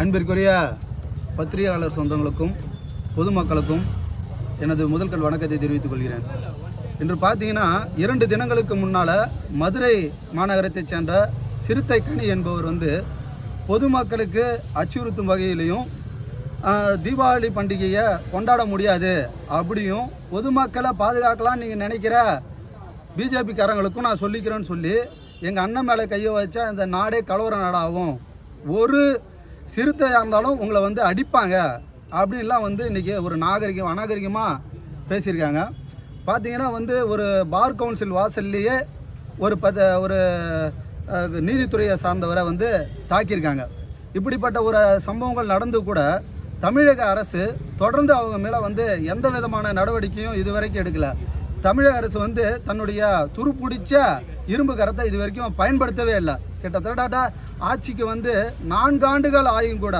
அன்பிற்குரிய பத்திரிகையாளர் சொந்தங்களுக்கும் பொதுமக்களுக்கும் எனது முதல்கள் வணக்கத்தை தெரிவித்துக் கொள்கிறேன். இன்று பார்த்தீங்கன்னா இரண்டு தினங்களுக்கு முன்னால் மதுரை மாநகரத்தைச் சேர்ந்த சிறுத்தை கனி என்பவர் வந்து பொதுமக்களுக்கு அச்சுறுத்தும் வகையிலையும் தீபாவளி பண்டிகையை கொண்டாட முடியாது அப்படியும் பொதுமக்களை பாதுகாக்கலாம் நீங்கள் நினைக்கிற பிஜேபிக்காரங்களுக்கும் நான் சொல்லிக்கிறேன்னு சொல்லி எங்கள் அண்ணன் மேலே கையை வச்சா இந்த நாடே கலவர நாடாகும். ஒரு சிறுத்தையாக இருந்தாலும் உங்களை வந்து அடிப்பாங்க. அப்படின்லாம் வந்து இன்றைக்கி ஒரு நாகரிகம் அநாகரிகமாக பேசியிருக்காங்க. பார்த்தீங்கன்னா வந்து ஒரு பார் கவுன்சில் வாசல்லையே ஒரு பத ஒரு நீதித்துறையை சார்ந்தவரை வந்து தாக்கியிருக்காங்க. இப்படிப்பட்ட ஒரு சம்பவங்கள் நடந்து கூட தமிழக அரசு தொடர்ந்து அவங்க மேலே வந்து எந்த விதமான நடவடிக்கையும் இதுவரைக்கும் எடுக்கலை. தமிழக அரசு வந்து தன்னுடைய துருப்பிடிச்ச இரும்பு கரத்தை இது வரைக்கும் பயன்படுத்தவே இல்லை. கிட்டத்தட்ட ஆட்சிக்கு வந்து நான்கு ஆண்டுகள் ஆயும் கூட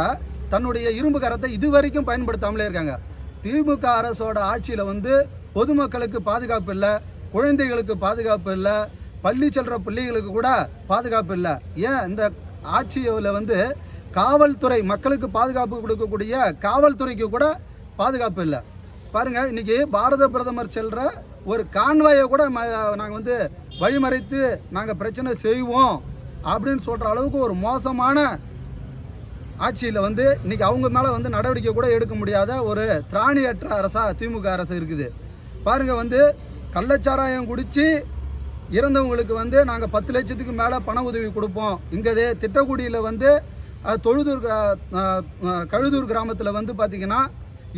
தன்னுடைய இரும்பு கரத்தை இது வரைக்கும் பயன்படுத்தாமலே இருக்காங்க. திமுக அரசோட ஆட்சியில் வந்து பொதுமக்களுக்கு பாதுகாப்பு இல்லை குழந்தைகளுக்கு பாதுகாப்பு இல்லை பள்ளி செல்ற பிள்ளைகளுக்கு கூட பாதுகாப்பு இல்லை. ஏன் இந்த ஆட்சியில் வந்து காவல்துறை மக்களுக்கு பாதுகாப்பு கொடுக்கக்கூடிய காவல்துறைக்கு கூட பாதுகாப்பு இல்லை. பாருங்கள் இன்றைக்கி பாரத பிரதமர் செல்கிற ஒரு கான்வாயை கூட நாங்கள் வந்து வழிமறைத்து நாங்கள் பிரச்சனை செய்வோம் அப்படின்னு சொல்கிற அளவுக்கு ஒரு மோசமான ஆட்சியில் வந்து இன்றைக்கி அவங்க மேலே வந்து நடவடிக்கை கூட எடுக்க முடியாத ஒரு திராணியற்ற அரசாக திமுக அரசு இருக்குது. பாருங்கள் வந்து கள்ளச்சாராயம் குடித்து இறந்தவங்களுக்கு வந்து நாங்கள் பத்து லட்சத்துக்கு மேலே பண உதவி கொடுப்போம். இங்கே திட்டக்குடியில் வந்து தொழுதூர் கிரா- கழுதூர் கிராமத்தில் வந்து பார்த்திங்கன்னா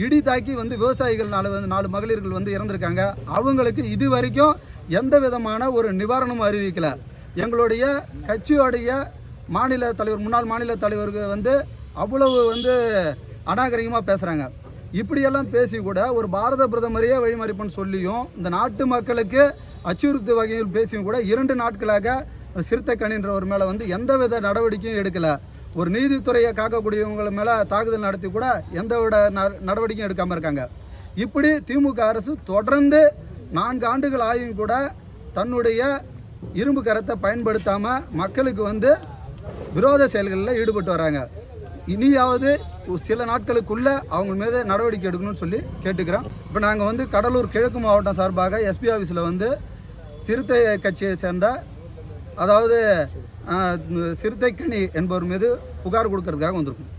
இடி தாக்கி வந்து விவசாயிகள் நாலு வந்து நாலு மகளிர்கள் வந்து இறந்துருக்காங்க. அவங்களுக்கு இது வரைக்கும் எந்த விதமான ஒரு நிவாரணமும் அறிவிக்கலை. எங்களுடைய கட்சியோடைய மாநில தலைவர் முன்னாள் மாநில தலைவருக்கு வந்து அவ்வளவு வந்து அநாகரிகமாக பேசுகிறாங்க இப்படியெல்லாம் பேசி கூட ஒரு பாரத பிரதமரையே வழிமறிப்புன்னு சொல்லியும் இந்த நாட்டு மக்களுக்கு அச்சுறுத்து வகையில் பேசியும் கூட இரண்டு நாட்களாக சிறுத்தை கணின்றவர் மேலே வந்து எந்தவித நடவடிக்கையும் எடுக்கலை. ஒரு நீதித்துறையை காக்கக்கூடியவங்க மேலே தாக்குதல் நடத்தி கூட எந்த விட ந- நடவடிக்கையும் எடுக்காமல் இருக்காங்க. இப்படி திமுக அரசு தொடர்ந்து நான்கு ஆண்டுகள் ஆகியும் கூட தன்னுடைய இரும்பு கரத்தை பயன்படுத்தாமல் மக்களுக்கு வந்து விரோத செயல்களில் ஈடுபட்டு வராங்க. இனியாவது ஒரு சில நாட்களுக்குள்ளே அவங்க மீது நடவடிக்கை எடுக்கணும்னு சொல்லி கேட்டுக்கிறோம். இப்போ நாங்கள் வந்து கடலூர் கிழக்கு மாவட்டம் சார்பாக எஸ்பி ஆஃபீஸில் வந்து சிறுத்தை கட்சியை சேர்ந்த அதாவது சிறுத்தைக்கணி என்பவர் மீது புகார் கொடுக்கறதுக்காக வந்திருக்கோம்.